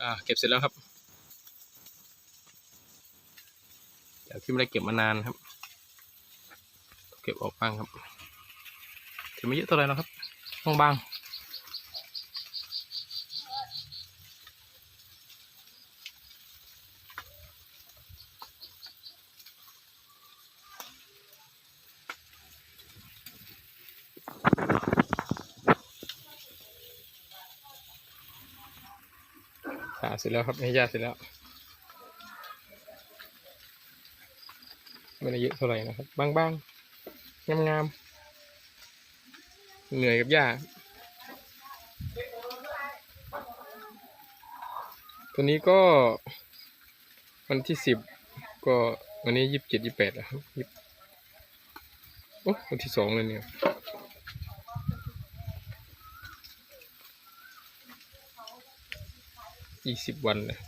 อ่าเก็บเสร็จแล้วครับจากที่ไม่ได้เก็บมานานครับ เก็บออกบ้างครับเก็บไม่เยอะเท่าไหร่นะครับบางๆ ขาเสร็จแล้วครับให้ยาเสร็จแล้วไม่ได้เยอะเท่าไหร่นะครับบางๆงามๆเหนื่อยกับหญ้าตัวนี้ก็วันที่สิบก็วันนี้ยี่สิบเจ็ดยี่แปดแล้วครับยี่โอ้วันที่สองเลยเนี่ย ยี่สิบวันเลย